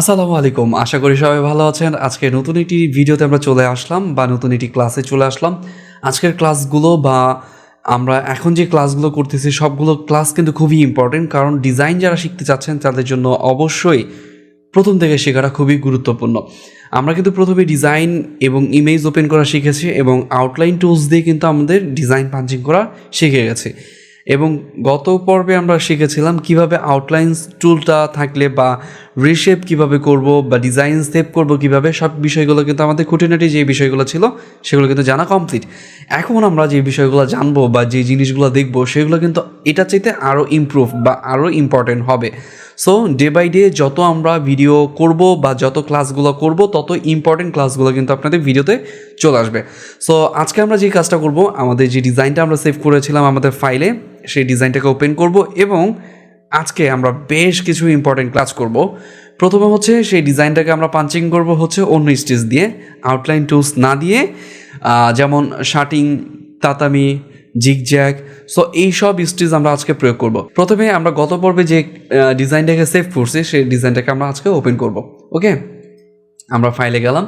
আসসালামু আলাইকুম। আশা করি সবাই ভালো আছেন। আজকে নতুন একটি ভিডিওতে আমরা চলে আসলাম বা নতুন একটি ক্লাসে চলে আসলাম। আজকের ক্লাসগুলো বা আমরা এখন যে ক্লাসগুলো করতেছি, সবগুলো ক্লাস কিন্তু খুবই ইম্পর্টেন্ট কারণ ডিজাইন যারা শিখতে চাচ্ছেন, তাদের জন্য অবশ্যই প্রথম থেকে শেখাটা খুবই গুরুত্বপূর্ণ। আমরা কিন্তু প্রথমে ডিজাইন এবং ইমেজ ওপেন করা শিখেছি এবং আউটলাইন টুলস দিয়ে কিন্তু আমাদের ডিজাইন পাঞ্চিং করা শিখে গেছে। এবং গত পর্বে আমরা শিখেছিলাম কীভাবে আউটলাইন টুলটা থাকলে বা রিশেপ কীভাবে করব বা ডিজাইন সেভ করব কীভাবে, সব বিষয়গুলো কিন্তু আমাদের খুঁটিনাটি যে বিষয়গুলো ছিল, সেগুলো কিন্তু জানা কমপ্লিট এখন আমরা যে বিষয়গুলো জানব বা যে জিনিসগুলো দেখব, সেগুলো কিন্তু এটা চাইতে আরও ইমপ্রুভ বা আরও ইম্পর্টেন্ট হবে। সো ডে বাই ডে যত আমরা ভিডিও করব বা যত ক্লাসগুলো করব, তত ইম্পর্টেন্ট ক্লাসগুলো কিন্তু আপনাদের ভিডিওতে চলে আসবে। সো আজকে আমরা যে কাজটা করব, আমাদের যে ডিজাইনটা আমরা সেভ করেছিলাম আমাদের ফাইলে সেই ডিজাইনটাকে ওপেন করব এবং আজকে আমরা বেশ কিছু ইম্পর্টেন্ট ক্লাস করব। প্রথমে হচ্ছে সেই ডিজাইনটাকে আমরা পাঞ্চিং করব হচ্ছে অন্য স্টেজ দিয়ে আউটলাইন টুলস না দিয়ে যেমন শার্টিং, তাতামি জিগজ্যাগ সো এই সব স্টিচ আমরা আজকে প্রয়োগ করব। প্রথমে আমরা গত পর্বে যে ডিজাইনটাকে সেভ করছি, সেই ডিজাইনটাকে আমরা আজকে ওপেন করব ওকে আমরা ফাইলে গেলাম।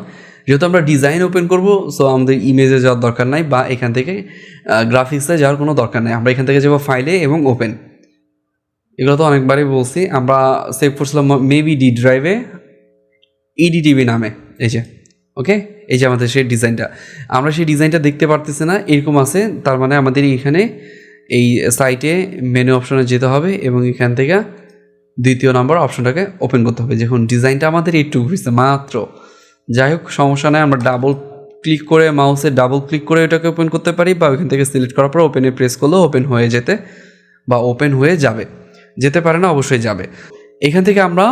যেহেতু আমরা ডিজাইন ওপেন করব সো আমাদের ইমেজে যাওয়ার দরকার নাই, বা এখান থেকে গ্রাফিক্সে যাওয়ার কোনো দরকার নেই। আমরা এখান থেকে যাব ফাইলে এবং ওপেন এগুলো তো অনেকবারই বলছি, আমরা সেভ করছিলাম মেবি ডি ড্রাইভে ইডিটিভি নামে, এই যে ওকে এই যে আমাদের সেই ডিজাইনটা আমরা সেই ডিজাইনটা দেখতে পারতেছি না, এরকম আছে, তার মানে আমাদের এখানে এই সাইটে মেনু অপশনে যেতে হবে এবং এখান থেকে দ্বিতীয় নম্বর অপশনটাকে ওপেন করতে হবে। যখন ডিজাইনটা আমাদের একটু হয়েছে মাত্র। যাই হোক, সমস্যা নেই, আমরা ডাবল ক্লিক করে মাউসে ডাবল ক্লিক করে এটাকে ওপেন করতে পারি বা ওইখান থেকে সিলেক্ট করার পর ওপেনে প্রেস করলেও ওপেন হয়ে যেতে বা ওপেন হয়ে যাবে। যেতে পারে না, অবশ্যই যাবে। এখান থেকে আমরা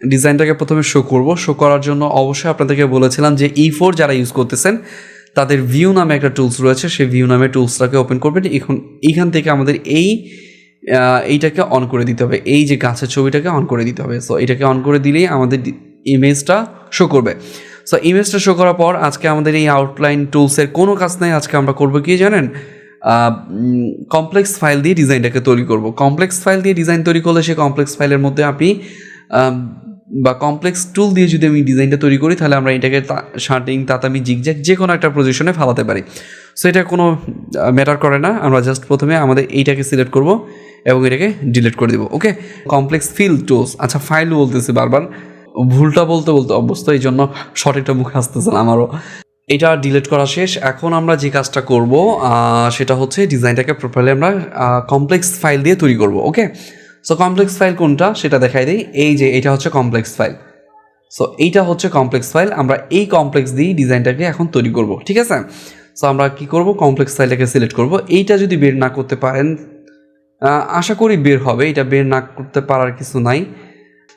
ডিজাইনটাকে প্রথমে শো করব। শো করার জন্য অবশ্যই আপনাদেরকে বলেছিলাম যে ই ফোর যারা ইউজ করতেছেন, তাদের ভিউ নামে একটা টুলস রয়েছে। সেই ভিউ নামে টুলসটাকে ওপেন করবেন। এখন এইখান থেকে আমাদের এই এইটাকে অন করে দিতে হবে। এই যে গাছের ছবিটাকে অন করে দিতে হবে। সো এটাকে অন করে দিলেই আমাদের ইমেজটা শো করবে। সো ইমেজটা শো করার পর আজকে আমাদের এই আউটলাইন টুলসের কোনো কাজ নেই। আজকে আমরা করব কি জানেন? কমপ্লেক্স ফাইল দিয়ে ডিজাইনটাকে তৈরি করব। কমপ্লেক্স ফাইল দিয়ে ডিজাইন তৈরি করলে সেই কমপ্লেক্স ফাইলের মধ্যে আপনি বা কমপ্লেক্স টুল দিয়ে যদি আমি ডিজাইনটা তৈরি করি, তাহলে আমরা এটাকে শার্টিং, তাতামি, জিগজ্যাগ যে কোনো একটা পজিশনে ফালাতে পারি। সো এটা কোনো ম্যাটার করে না। আমরা জাস্ট প্রথমে আমাদের এইটাকে সিলেক্ট করব এবং এটাকে ডিলিট করে দেবো ওকে কমপ্লেক্স ফিল টুলস আচ্ছা ফাইল বলতেছি বারবার। ভুলটা বলতে বলতে অবস্থা এই জন্য সঠিকটা মুখে আসতেছে না আমারও। এটা ডিলিট করা শেষ। এখন আমরা যে কাজটা করব সেটা হচ্ছে ডিজাইনটাকে প্রপারলি আমরা কমপ্লেক্স ফাইল দিয়ে তৈরি করব ওকে সো কমপ্লেক্স ফাইল কোনটা? সেটা দেখাই দিই। এই যে, এটা হচ্ছে কমপ্লেক্স ফাইল সো এইটা হচ্ছে কমপ্লেক্স ফাইল আমরা এই কমপ্লেক্স দিয়েই ডিজাইনটাকে এখন তৈরি করব, ঠিক আছে? সো আমরা কি করব? কমপ্লেক্স ফাইলটাকে সিলেক্ট করব। এইটা যদি বের না করতে পারেন আশা করি বের হবে। এটা বের না করতে পারার কিছু নাই।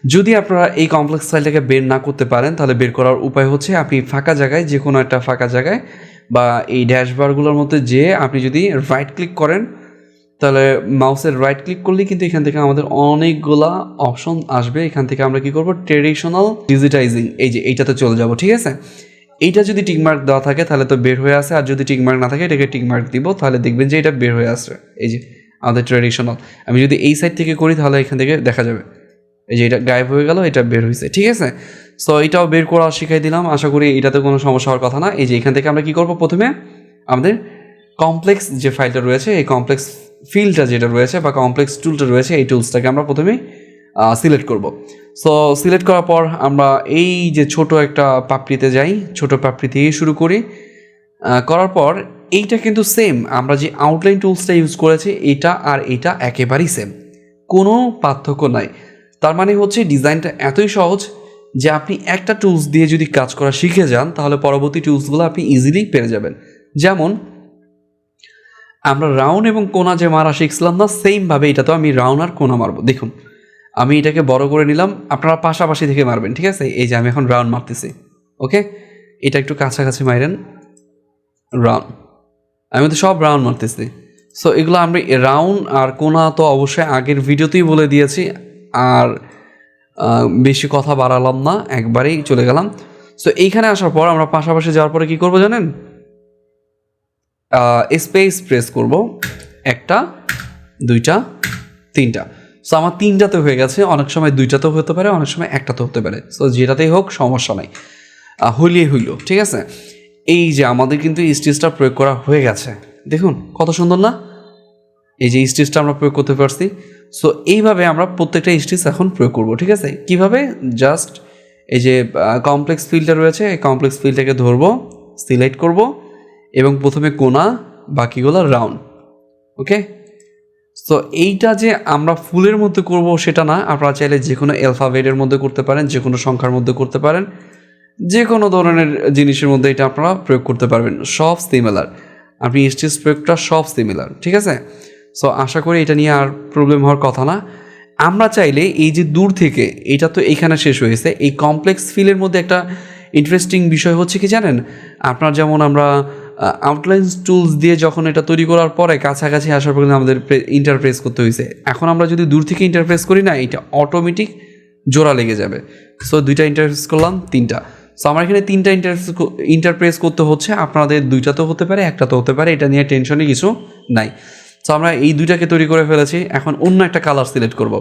যদি আপনারা এই কমপ্লেক্স ফাইলটাকে বের না করতে পারেন, তাহলে বের করার উপায় হচ্ছে আপনি ফাঁকা জায়গায় যে কোনো একটা ফাঁকা জায়গায় বা এই ড্যাশবারগুলোর মধ্যে যেয়ে আপনি যদি রাইট ক্লিক করেন, তাহলে মাউসের রাইট ক্লিক করলেই কিন্তু এখান থেকে আমাদের অনেকগুলা অপশন আসবে। এখান থেকে আমরা কি করব? ট্রেডিশনাল ডিজিটাইজিং এই যে এইটাতে চলে যাব, ঠিক আছে? এইটা যদি টিকমার্ক দেওয়া থাকে, তাহলে তো বের হয়ে আসে। আর যদি টিকমার্ক না থাকে, এটাকে টিকমার্ক দিব, তাহলে দেখবেন যে এটা বের হয়ে আসছে। এই যে আমাদের ট্রেডিশনাল আমি যদি এই সাইড থেকে করি, তাহলে এখান থেকে দেখা যাবে। এই যে এটা গায়েব হয়ে গেল, এটা বের হয়েছে ঠিক আছে? সো এটাও বের করা শিখাই দিলাম। আশা করি এটাতে কোনো সমস্যা হওয়ার কথা না। এই যে এখান থেকে আমরা কি করব? প্রথমে আমাদের কমপ্লেক্স যে ফাইলটা রয়েছে, এই কমপ্লেক্স ফিলটা যেটা রয়েছে বা কমপ্লেক্স টুলটা রয়েছে, এই টুলসটাকে আমরা প্রথমে সিলেক্ট করব। সো সিলেক্ট করার পর আমরা এই যে ছোট একটা পাপড়িতে যাই, ছোট পাপড়ি থেকে শুরু করি। করার পর এইটা কিন্তু সেম আমরা যে আউটলাইন টুলসটা ইউজ করেছি, এটা আর এটা একেবারেই সেম কোনো পার্থক্য নাই। তার মানে হচ্ছে ডিজাইনটা এতই সহজ যে আপনি একটা টুলস দিয়ে যদি কাজ করা শিখে যান, তাহলে পরবর্তী টুলসগুলো আপনি ইজিলি পেরে যাবেন। যেমন, আমরা রাউন্ড এবং কোনা যে মারা শিখছিলাম না সেমভাবে এটা তো আমি রাউন্ড আর কোনা মারবো। দেখুন, আমি এটাকে বড় করে নিলাম, আপনারা পাশাপাশি থেকে মারবেন, ঠিক আছে? এই যে আমি এখন রাউন্ড মারতেছি ওকে এটা একটু কাছাকাছি মারেন রাউন্ড আমি তো সব রাউন্ড মারতেছি। সো এগুলো আমি রাউন্ড আর কোনা তো অবশ্যই আগের ভিডিওতেই বলে দিয়েছি। আর বেশি কথা বাড়ালাম না একবারেই চলে গেলাম। সো এইখানে আসার পর আমরা পাশাপাশি যাওয়ার পরে কি করব জানেন? স্পেস প্রেস করব। একটা দুইটা তিনটা। সো আমার তিনটাতে হয়ে গেছে অনেক সময় দুইটাতেও হতে পারে অনেক সময় একটাতে হতে পারে। সো যেটাতেই হোক সমস্যা নাই। আহ, হইলেই হইল ঠিক আছে? এই যে আমাদের কিন্তু এই স্টেজটা প্রয়োগ করা হয়ে গেছে। দেখুন কত সুন্দর না? এই যে স্টেজটা আমরা প্রয়োগ করতে পারছি সো এইভাবে আমরা প্রত্যেকটা স্টেজ এখন প্রয়োগ করব, ঠিক আছে? কীভাবে? জাস্ট এই যে কমপ্লেক্স ফিল্ডটা রয়েছে, এই কমপ্লেক্স ফিল্ডটাকে ধরবো সিলেক্ট করব, এবং প্রথমে কোনা, বাকিগুলো রাউন্ড ওকে সো এইটা যে আমরা ফুলের মধ্যে করব সেটা না, আপনারা চাইলে যে কোনো অ্যালফাবেটের মধ্যে করতে পারেন যে কোনো সংখ্যার মধ্যে করতে পারেন যে কোনো ধরনের জিনিসের মধ্যে এটা আপনারা প্রয়োগ করতে পারবেন, সব সিমিলার আপনি স্টিচ প্রয়োগটা সব সিমিলার ঠিক আছে? সো আশা করি এটা নিয়ে আর প্রবলেম হওয়ার কথা না। আমরা চাইলে এই যে দূর থেকে, এটা তো এখানে শেষ হয়েছে এই কমপ্লেক্স ফিলের মধ্যে একটা ইন্টারেস্টিং বিষয় হচ্ছে কি জানেন? আপনার যেমন আমরা আউটলাইন টুলস দিয়ে যখন এটা তৈরি করার পরে কাছাকাছি আসার পরে আমাদের ইন্টারপ্রেস করতে হয়েছে। এখন আমরা যদি দূর থেকে ইন্টারপ্রেস করি না, এটা অটোমেটিক জোড়া লেগে যাবে। সো দুইটা ইন্টারপ্রেস করলাম, তিনটা। সো আমার এখানে তিনটা ইন্টারপ্রেস ইন্টারপ্রেস করতে হচ্ছে। আপনাদের দুইটা তো হতে পারে, একটা তো হতে পারে। এটা নিয়ে টেনশনই কিছু নাই। সো আমরা এই দুইটাকে তৈরি করে ফেলেছি। এখন অন্য একটা কালার সিলেক্ট করব।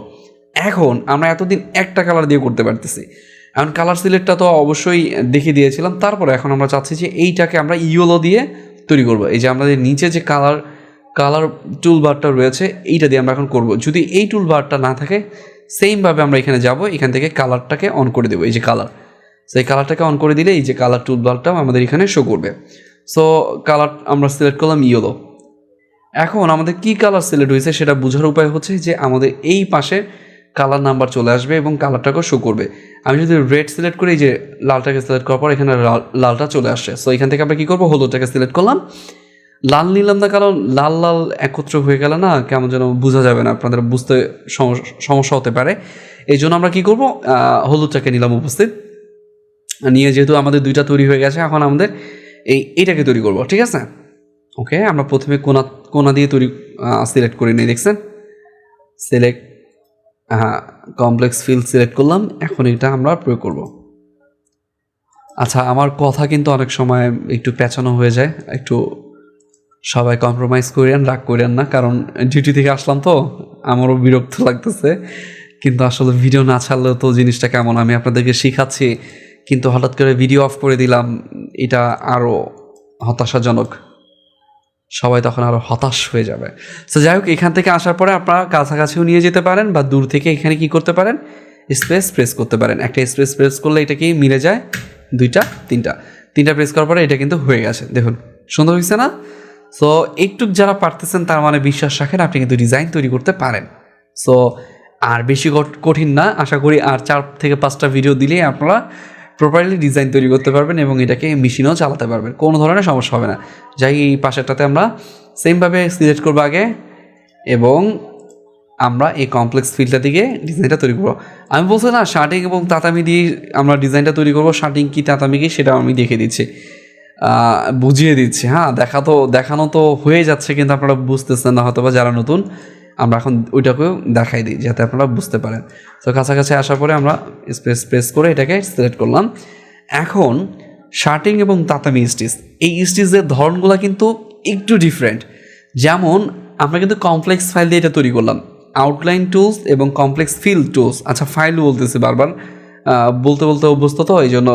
এখন আমরা এতদিন একটা কালার দিয়ে করতে পারতেছি। এখন কালার সিলেক্টটা তো অবশ্যই দেখিয়ে দিয়েছিলাম। তারপরে এখন আমরা চাচ্ছি যে এইটাকে আমরা ইয়েলো দিয়ে তৈরি করব। এই যে আমাদের নিচে যে কালার কালার টুল বারটা রয়েছে, এইটা দিয়ে আমরা এখন করব। যদি এই টুল বারটা না থাকে সেমভাবে আমরা এখানে যাব, এখান থেকে কালারটাকে অন করে দেবো, এই যে কালার সো এই কালারটাকে অন করে দিলে এই যে কালার টুল বারটাও আমাদের এখানে শো করবে। সো কালার আমরা সিলেক্ট করলাম ইয়েলো এখন আমাদের কি কালার সিলেক্ট হয়েছে সেটা বোঝার উপায় হচ্ছে যে আমাদের এই পাশে কালার নাম্বার চলে আসবে এবং কালারটাকেও শো করবে। আমি যদি রেড সিলেক্ট করি যে লালটাকে সিলেক্ট করার পর এখানে লালটা চলে আসছে। সো এখান থেকে আমরা কী করব? হলুদটাকে সিলেক্ট করলাম। লাল নিলাম না কারণ লাল লাল একত্র হয়ে গেলে না কেমন যেন বোঝা যাবে না, আপনাদের বুঝতে সমস্যা হতে পারে। এই জন্য আমরা কী করব? হলুদটাকে নিলাম উপস্থিত। নিয়ে যেহেতু আমাদের দুইটা তৈরি হয়ে গেছে, এখন আমাদের এই, এইটাকে তৈরি করব, ঠিক আছে? ওকে আমরা প্রথমে কোনা কোনা দিয়ে তৈরি সিলেক্ট করে নিই, দেখছেন? সিলেক্ট হ্যাঁ কমপ্লেক্স ফিল্ড সিলেক্ট করলাম, এখন এটা আমরা প্রয়োগ করব। আচ্ছা আমার কথা কিন্তু অনেক সময় একটু পেঁচানো হয়ে যায়, একটু সবাই কম্প্রোমাইজ করেন রাগ করেন না, কারণ ডিউটি থেকে আসলাম তো, আমারও বিরক্ত লাগতেছে, কিন্তু আসলে ভিডিও না ছাড়লেও তো জিনিসটা কেমন, আমি আপনাদেরকে শিখাচ্ছি, কিন্তু হঠাৎ করে ভিডিও অফ করে দিলাম, এটা আরও হতাশাজনক। সবাই তখন আরও হতাশ হয়ে যাবে। তো যাই হোক, এখান থেকে আসার পরে আপনারা কাছাকাছিও নিয়ে যেতে পারেন বা দূর থেকে এখানে কি করতে পারেন? স্পেস প্রেস করতে পারেন। একটা স্পেস প্রেস করলে এটা কি মিলে যায়? দুইটা, তিনটা। তিনটা প্রেস করার পরে এটা কিন্তু হয়ে গেছে। দেখুন, সুন্দর হয়েছে না? সো একটু যারা পারতেছেন, তার মানে বিশ্বাস রাখেন, আপনি কিন্তু ডিজাইন তৈরি করতে পারেন। সো আর বেশি কঠিন না। আশা করি আর চার থেকে পাঁচটা ভিডিও দিলেই আপনারা প্রপারলি ডিজাইন তৈরি করতে পারবেন এবং এটাকে মেশিনেও চালাতে পারবেন। কোনো ধরনের সমস্যা হবে না। যাই এই পাশেরটাতে আমরা সেমভাবে সিলেক্ট করব আগে এবং আমরা এই কমপ্লেক্স ফিল্ডটা দিকে ডিজাইনটা তৈরি করব। আমি বলছি না শার্টিং এবং তাতামি দিয়ে আমরা ডিজাইনটা তৈরি করব। শার্টিং কি, তাতামি কি, সেটা আমি দেখে দিচ্ছি। বুঝিয়ে দিচ্ছি। হ্যাঁ দেখা তো, দেখানো তো হয়ে যাচ্ছে, কিন্তু আপনারা বুঝতেছেন না হয়তো বা যারা নতুন। আমরা এখন ওইটাকেও দেখাই দিই, যাতে আপনারা বুঝতে পারেন। তো কাছাকাছি আসার পরে আমরা স্পেস প্রেস করে এটাকে সিলেক্ট করলাম। এখন শার্টিং এবং তাতামি স্টিচ এই স্টিচের ধরনগুলো কিন্তু একটু ডিফারেন্ট যেমন আমরা কিন্তু কমপ্লেক্স ফাইল দিয়ে এটা তৈরি করলাম। আউটলাইন টুলস এবং কমপ্লেক্স ফিল টুলস আচ্ছা ফাইল বলতেছি বারবার। বলতে বলতে অভ্যস্ত তো, এই জন্য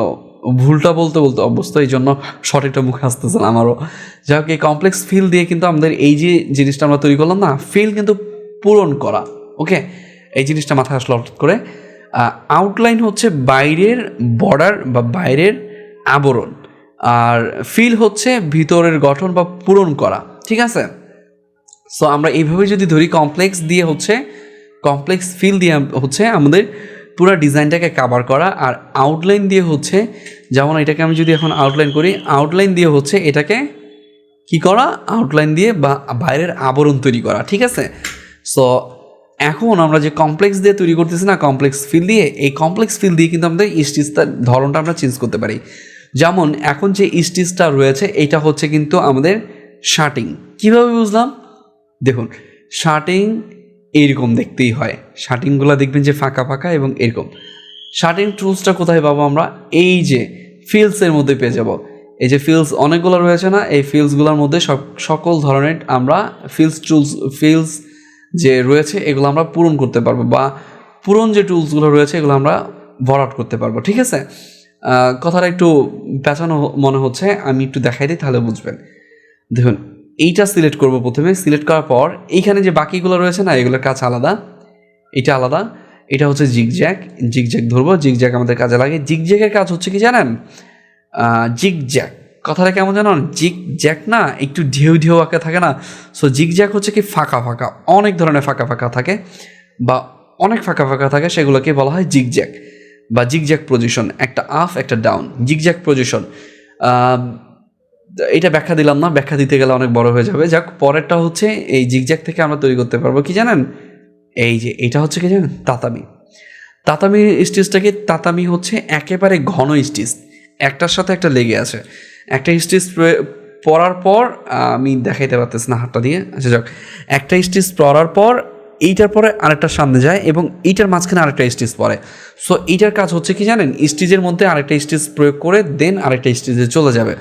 ভুলটা বলতে বলতে অভ্যস্ত, এই জন্য সঠিকটা মুখে আসতেছে না আমারও। যাই হোক, এই কমপ্লেক্স ফিল দিয়ে কিন্তু আমাদের এই যে জিনিসটা আমরা তৈরি করলাম না ফিল কিন্তু পূরণ করা ওকে এই জিনিসটা মাথায় আসলো হঠাৎ করে। আউটলাইন হচ্ছে বাইরের বর্ডার বা বাইরের আবরণ, আর ফিল হচ্ছে ভিতরের গঠন বা পূরণ করা, ঠিক আছে? সো আমরা এইভাবে যদি ধরি কমপ্লেক্স দিয়ে হচ্ছে কমপ্লেক্স ফিল দিয়ে হচ্ছে আমাদের পুরো ডিজাইনটাকে কাভার করা, আর আউটলাইন দিয়ে হচ্ছে, যেমন এটাকে আমি যদি এখন আউটলাইন করি আউটলাইন দিয়ে হচ্ছে এটাকে কি করা? আউটলাইন দিয়ে বা বাইরের আবরণ তৈরি করা, ঠিক আছে? সো এখন আমরা যে কমপ্লেক্স দিয়ে তৈরি করতেছি না কমপ্লেক্স ফিল দিয়ে, এই কমপ্লেক্স ফিল দিয়ে কিন্তু আমাদের স্টিচটার ধরনটা আমরা চেঞ্জ করতে পারি। যেমন, এখন যে স্টিচটা রয়েছে এটা হচ্ছে কিন্তু আমাদের শার্টিং কীভাবে বুঝলাম? দেখুন শার্টিং এইরকম দেখতেই হয়। শার্টিংগুলো দেখবেন যে ফাঁকা ফাঁকা এবং এরকম। শার্টিং টুলসটা কোথায় পাবো আমরা? এই যে ফিলসের মধ্যে পেয়ে যাব। এই যে ফিলস অনেকগুলো রয়েছে না, এই ফিলসগুলোর মধ্যে সব, সকল ধরনের আমরা ফিলস টুলস ফিলস যে রয়েছে, এগুলো আমরা পূরণ করতে পারব বা পূরণ যে টুলসগুলো রয়েছে, এগুলো আমরা ভরাট করতে পারব, ঠিক আছে? কথাটা একটু পেঁচানো মনে হচ্ছে, আমি একটু দেখাই দিই, তাহলে বুঝবেন। দেখুন, এইটা সিলেক্ট করব প্রথমে। সিলেক্ট করার পর, এইখানে যে বাকিগুলো রয়েছে না, এগুলোর কাজ আলাদা। এটা আলাদা। এটা হচ্ছে জিগজ্যাক জিগজ্যাক ধরবো। জিগজ্যাক আমাদের কাজে লাগে। জিগজ্যাকের কাজ হচ্ছে কি জানেন? জিগজ্যাক কথাটা কেমন জানেন? জিগ জ্যাক না, একটু ঢেউ ঢেউ আঁকা থাকে না। সো জিগজ্যাক হচ্ছে কি ফাঁকা ফাঁকা, অনেক ধরনের ফাঁকা ফাঁকা থাকে বা অনেক ফাঁকা ফাঁকা থাকে, সেগুলোকে বলা হয় জিগজ্যাক বা জিগজ্যাক পজিশন একটা আপ একটা ডাউন জিগজ্যাক পজিশন এটা ব্যাখ্যা দিলাম না, ব্যাখ্যা দিতে গেলে অনেক বড় হয়ে যাবে। যাক, পরেরটা হচ্ছে এই জিগজ্যাক থেকে আমরা তৈরি করতে পারব, কি জানেন? এই যে, এটা হচ্ছে কি জানেন? তাতামি। তাতামি স্টিচটাকে তাতামি হচ্ছে একেবারে ঘন স্টিচ, একটার সাথে একটা লেগে আছে। একটা স্টিচ পরার পর আমি দেখাইতে পারতেছি না হাতটা দিয়ে। আচ্ছা যাক। একটা স্টিচ পরার পর, এইটার পরে আরেকটা সামনে যায় এবং এইটার মাঝখানে আরেকটা স্টিচ পরে সো এইটার কাজ হচ্ছে কি জানেন? স্টিচের মধ্যে আরেকটা স্টিচ প্রয়োগ করে দেন আরেকটা স্টিচে চলে যাবে।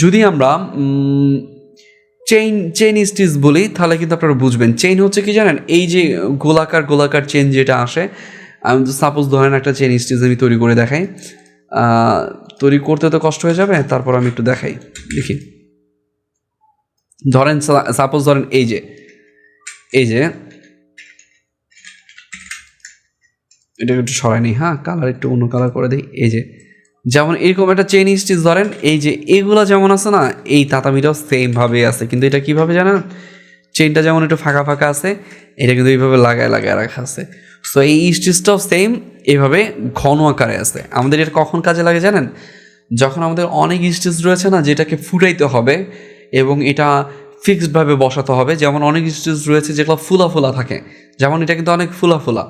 যদি আমরা চেইন চেইন স্টিচ বলি, তাহলে কিন্তু আপনারা বুঝবেন। চেইন হচ্ছে কি জানেন? এই যে গোলাকার গোলাকার চেন যেটা আসে, আমি সাপোজ ধরেন একটা চেইন স্টিচ আমি তৈরি করে দেখাই। তৈরি করতে তো কষ্ট হয়ে যাবে, তারপর আমি একটু দেখাই, দেখি। ধরেন সাপোজ ধরেন এই যে এই যে, এটা একটু সরাই নি হ্যাঁ কালার একটু অন্য কালার করে দিই, এই যে, যেমন এরকম একটা চেন স্টিচ ধরেন, এই যে, এগুলো যেমন আছে না, এই তাতামিটাও সেম ভাবে আছে, কিন্তু এটা কীভাবে জানেন? চেইনটা যেমন একটু ফাঁকা ফাঁকা আছে, এটা কিন্তু এইভাবে লাগায় লাগায় রাখা আছে। সো এই স্টিচটাও সেম এভাবে ঘন আকারে আছে। আমাদের এটা কখন কাজে লাগে জানেন? যখন আমাদের অনেক স্টিচ রয়েছে না, যেটাকে ফুটাইতে হবে এবং এটা ফিক্সডভাবে বসাতে হবে, যেমন অনেক স্টিচ রয়েছে যেগুলো ফুলা ফুলা থাকে, যেমন এটা কিন্তু অনেক ফুলা ফুলা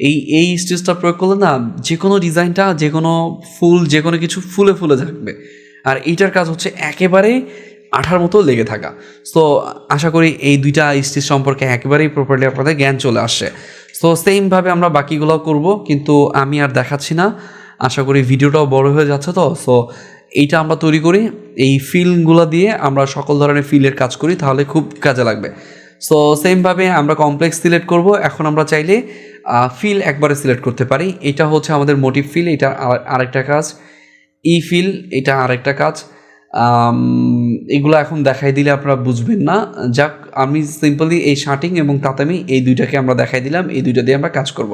এই এই স্টিচটা প্রয়োগ করলে না যে কোনো ডিজাইনটা যে কোনো ফুল যে কোনো কিছু ফুলে ফুলে থাকবে। আর এইটার কাজ হচ্ছে একেবারে আঠার মতো লেগে থাকা। সো আশা করি এই দুইটা স্টিচ সম্পর্কে একেবারেই প্রপারলি আপনাদের জ্ঞান চলে আসছে। সো সেমভাবে আমরা বাকিগুলোও করব, কিন্তু আমি আর দেখাচ্ছি না। আশা করি ভিডিওটাও বড় হয়ে যাচ্ছে তো। সো এইটা আমরা তৈরি করি। এই ফিলগুলো দিয়ে আমরা সকল ধরনের ফিলের কাজ করি, তাহলে খুব কাজে লাগবে। সো সেমভাবে আমরা কমপ্লেক্স সিলেক্ট করব। এখন আমরা চাইলে ফিল একবারে সিলেক্ট করতে পারি। এটা হচ্ছে আমাদের মোটিভ ফিল এটা আর- আরেকটা কাজ। ই ফিল এটা আরেকটা কাজ। এগুলো এখন দেখাই দিলে আপনারা বুঝবেন না। যাক আমি সিম্পলি এই শার্টিং এবং তাতামি এই দুইটাকে আমরা দেখাই দিলাম, এই দুইটা দিয়ে আমরা কাজ করব।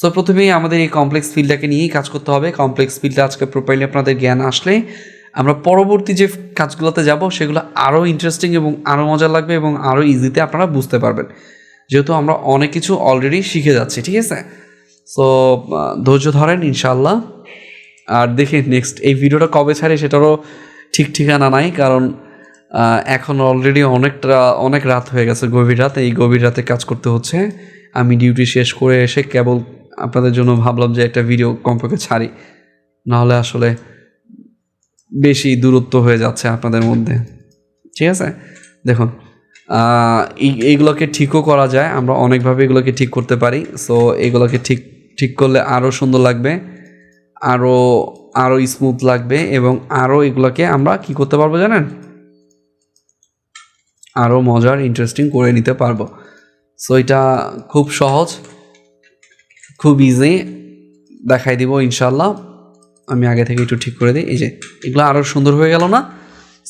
সো প্রথমেই আমাদের এই কমপ্লেক্স ফিল্ডটাকে নিয়েই কাজ করতে হবে। কমপ্লেক্স ফিল্ডটা আজকে প্রোপাইলে আপনাদের জ্ঞান আসলে আমরা পরবর্তী যে কাজগুলোতে যাব, সেগুলো আরও ইন্টারেস্টিং এবং আরও মজা লাগবে এবং আরও ইজিতে আপনারা বুঝতে পারবেন। যেহেতু আমরা অনেক কিছু অলরেডি শিখে যাচ্ছি, ঠিক আছে? সো ধৈর্য ধরেন ইনশাল্লাহ আর দেখি নেক্সট এই ভিডিওটা কবে ছাড়ে সেটারও ঠিক ঠিকানা নাই, কারণ এখন অলরেডি অনেকটা, অনেক রাত হয়ে গেছে গভীর রাত। এই গভীর রাতে কাজ করতে হচ্ছে। আমি ডিউটি শেষ করে এসে কেবল আপনাদের জন্য ভাবলাম যে একটা ভিডিও কমপক্ষে ছাড়ি। নাহলে আসলে বেশি দূরত্ব হয়ে যাচ্ছে আপনাদের মধ্যে। ঠিক আছে? দেখুন এই, এইগুলোকে ঠিকও করা যায়। আমরা অনেকভাবে এগুলোকে ঠিক করতে পারি। সো এগুলোকে ঠিক ঠিক করলে আরও সুন্দর লাগবে আরও আরও স্মুথ লাগবে এবং আরও এগুলোকে আমরা কি করতে পারব জানেন? আরও মজার ইন্টারেস্টিং করে নিতে পারব। সো এটা খুব সহজ, খুব ইজি দেখাই দিব ইনশাল্লাহ আমি আগে থেকে একটু ঠিক করে দিই, এই যে এগুলো আরও সুন্দর হয়ে গেল না?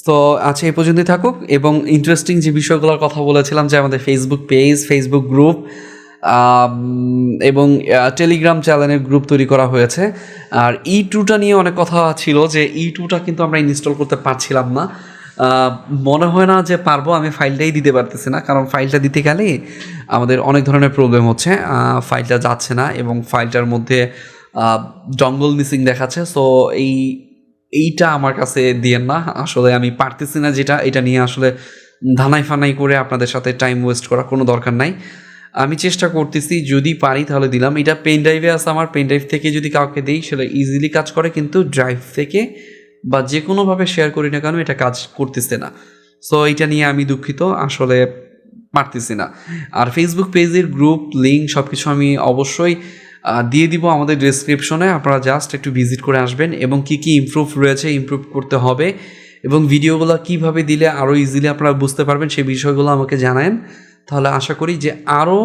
তো আচ্ছা এই পর্যন্তই থাকুক। এবং ইন্টারেস্টিং যে বিষয়গুলোর কথা বলেছিলাম, যে আমাদের ফেসবুক পেজ ফেসবুক গ্রুপ এবং টেলিগ্রাম চ্যানেলের গ্রুপ তৈরি করা হয়েছে। আর ই টুটা নিয়ে অনেক কথা ছিল, যে ই টুটা কিন্তু আমরা ইনস্টল করতে পারছিলাম না। মনে হয় না যে পারব, আমি ফাইলটাই দিতে পারতেছি না, কারণ ফাইলটা দিতে গেলে আমাদের অনেক ধরনের প্রবলেম হচ্ছে। ফাইলটা যাচ্ছে না এবং ফাইলটার মধ্যে জঙ্গল মিসিং দেখাচ্ছে। সো এই, এইটা আমার কাছে দিয়েন না। আসলে আমি পারতেছি না যেটা, এটা নিয়ে আসলে ধানাই ফানাই করে আপনাদের সাথে টাইম ওয়েস্ট করা কোনো দরকার নাই। আমি চেষ্টা করতেছি, যদি পারি তাহলে দিলাম। এটা পেন ড্রাইভে আছে আমার। পেন ড্রাইভ থেকে যদি কাউকে দিই, সেটা ইজিলি কাজ করে, কিন্তু ড্রাইভ থেকে বা যে কোনোভাবে শেয়ার করি না কেন, এটা কাজ করতেছে না। সো এটা নিয়ে আমি দুঃখিত, আসলে পারতেছি না। আর ফেসবুক পেজের গ্রুপ লিঙ্ক সব কিছু আমি অবশ্যই দিয়ে দিব আমাদের ডেসক্রিপশনে আপনারা জাস্ট একটু ভিজিট করে আসবেন এবং কি কি ইমপ্রুভ রয়েছে ইমপ্রুভ করতে হবে এবং ভিডিওগুলো কীভাবে দিলে আরও ইজিলি আপনারা বুঝতে পারবেন, সেই বিষয়গুলো আমাকে জানান তাহলে আশা করি যে আরও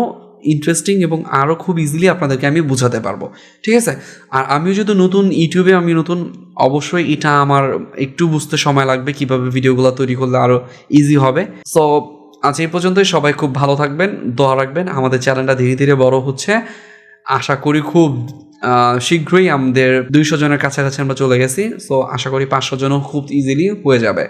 ইন্টারেস্টিং এবং আরও খুব ইজিলি আপনাদেরকে আমি বোঝাতে পারব। ঠিক আছে? আর আমিও যদি নতুন ইউটিউবে, আমি নতুন, অবশ্যই এটা আমার একটু বুঝতে সময় লাগবে কীভাবে ভিডিওগুলো তৈরি করলে আরও ইজি হবে। সো আজ এই পর্যন্তই। সবাই খুব ভালো থাকবেন, দোয়া রাখবেন। আমাদের চ্যানেলটা ধীরে ধীরে বড় হচ্ছে। আশা করি খুব শীঘ্রই আমাদের দুইশো জনের কাছাকাছি আমরা চলে গেছি। সো আশা করি পাঁচশো জনও খুব ইজিলি হয়ে যাবে।